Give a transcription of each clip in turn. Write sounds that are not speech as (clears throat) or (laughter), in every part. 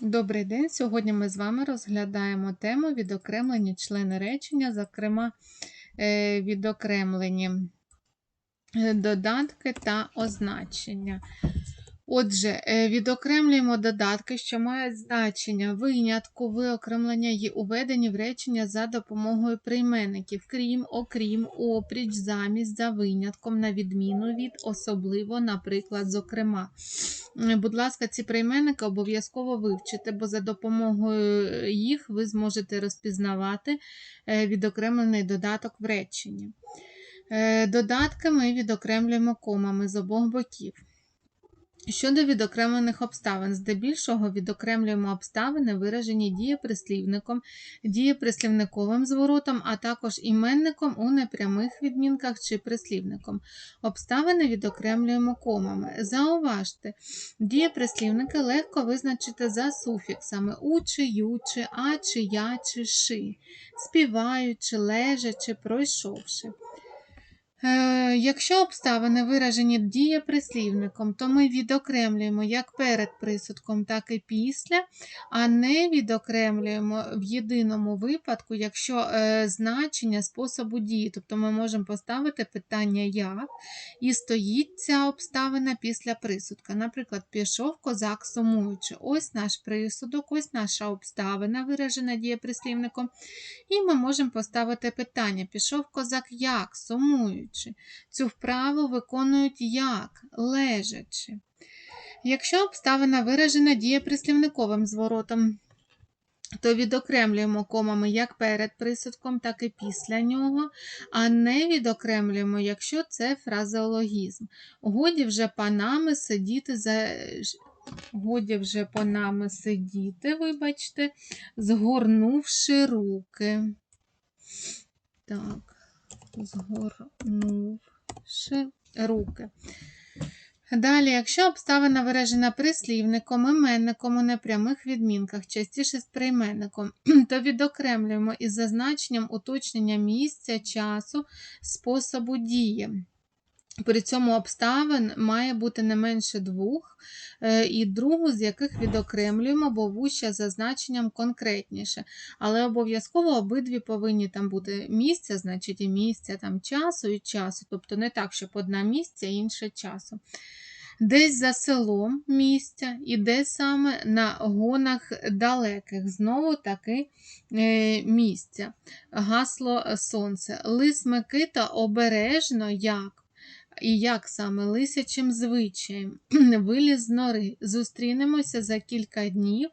Добрий день! Сьогодні ми з вами розглядаємо тему відокремлені члени речення, зокрема, е, відокремлені е, додатки та означення. Отже, е, відокремлюємо додатки, що мають значення винятку, виокремлення і уведені в речення за допомогою прийменників, крім, окрім, опріч, замість, за винятком, на відміну від, особливо, наприклад, зокрема. Е, Будь ласка, ці прийменники обов'язково вивчите, бо за допомогою їх ви зможете розпізнавати е, відокремлений додаток в реченні. Е, Додатки ми відокремлюємо комами з обох боків. Щодо відокремлених обставин, здебільшого відокремлюємо обставини, виражені дієприслівником, дієприслівниковим зворотом, а також іменником у непрямих відмінках чи прислівником. Обставини відокремлюємо комами. Зауважте, дієприслівники легко визначити за суфіксами у, чи, ю, чи, а, чи я, чи ши, співаючи, лежачи, пройшовши. Е, Якщо обставини виражені дієприслівником, то ми відокремлюємо як перед присудком, так і після, а не відокремлюємо в єдиному випадку, якщо е, значення способу дії. Тобто ми можемо поставити питання як, і стоїть ця обставина після присудка. Наприклад, пішов козак сумуючи. Ось наш присудок, ось наша обставина, виражена дієприслівником. І ми можемо поставити питання: пішов козак як, сумуючи. Цю вправу виконують як, лежачи. Якщо обставина виражена дієприслівниковим зворотом, то відокремлюємо комами як перед присудком, так і після нього, а не відокремлюємо, якщо це фразеологізм. Годі вже панами сидіти за. Годі вже панами сидіти, вибачте, згорнувши руки. Так, згорнувши руки. Далі, якщо обставина виражена прислівником, іменником у непрямих відмінках, частіше з прийменником, (clears throat) то відокремлюємо із зазначенням уточнення місця, часу, способу дії. При цьому обставин має бути не менше двох, е, і другу з яких відокремлюємо, бо вуща за значенням конкретніше. Але обов'язково обидві повинні там бути місця, значить і місця там часу і часу. Тобто не так, щоб одна місця, інше часу. Десь за селом місця, і десь саме на гонах далеких. Знову таки е, місця. Гасло сонце. Лис Микита обережно як. І як саме лисячим звичаєм (clears throat) виліз з нори. Зустрінемося за кілька днів,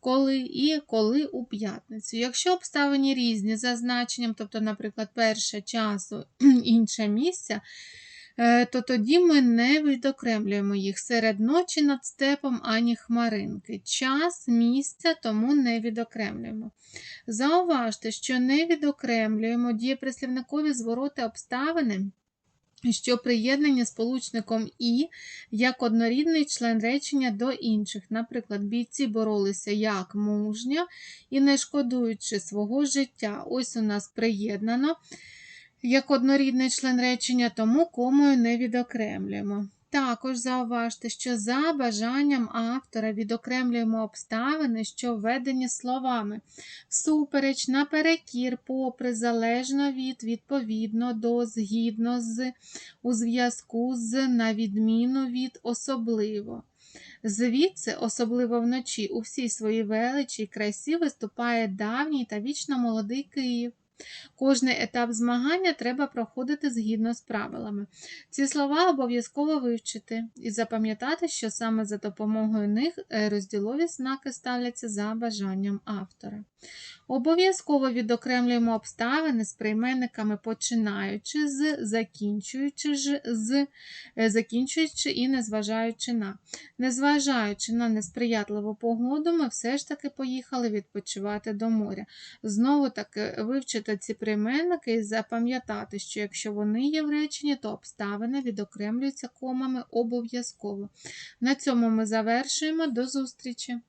коли і коли у п'ятницю. Якщо обставини різні за значенням, тобто, наприклад, перше часу, (clears throat) інше місця, е, то тоді ми не відокремлюємо їх серед ночі над степом ані хмаринки. Час, місця, тому не відокремлюємо. Зауважте, що не відокремлюємо дієприслівникові звороти обставини що приєднання сполучником І як однорідний член речення до інших. Наприклад, бійці боролися як мужня і не шкодуючи свого життя. Ось у нас приєднано як однорідний член речення, тому комою не відокремлюємо. Також зауважте, що за бажанням автора відокремлюємо обставини, що введені словами всупереч, наперекір, попри, залежно від, відповідно до, згідно з, у зв'язку з, на відміну від, особливо. Звідси, особливо вночі, у всій своїй величі й красі виступає давній та вічно молодий Київ. Кожний етап змагання треба проходити згідно з правилами. Ці слова обов'язково вивчити і запам'ятати, що саме за допомогою них е, розділові знаки ставляться за бажанням автора. Обов'язково відокремлюємо обставини з прийменниками починаючи з, закінчуючи ж з, е, закінчуючи і незважаючи на. Незважаючи на несприятливу погоду, ми все ж таки поїхали відпочивати до моря. Знову таки вивчити ці прийменники і запам'ятати, що якщо вони є в реченні, то обставини відокремлюються комами обов'язково. На цьому ми завершуємо. До зустрічі!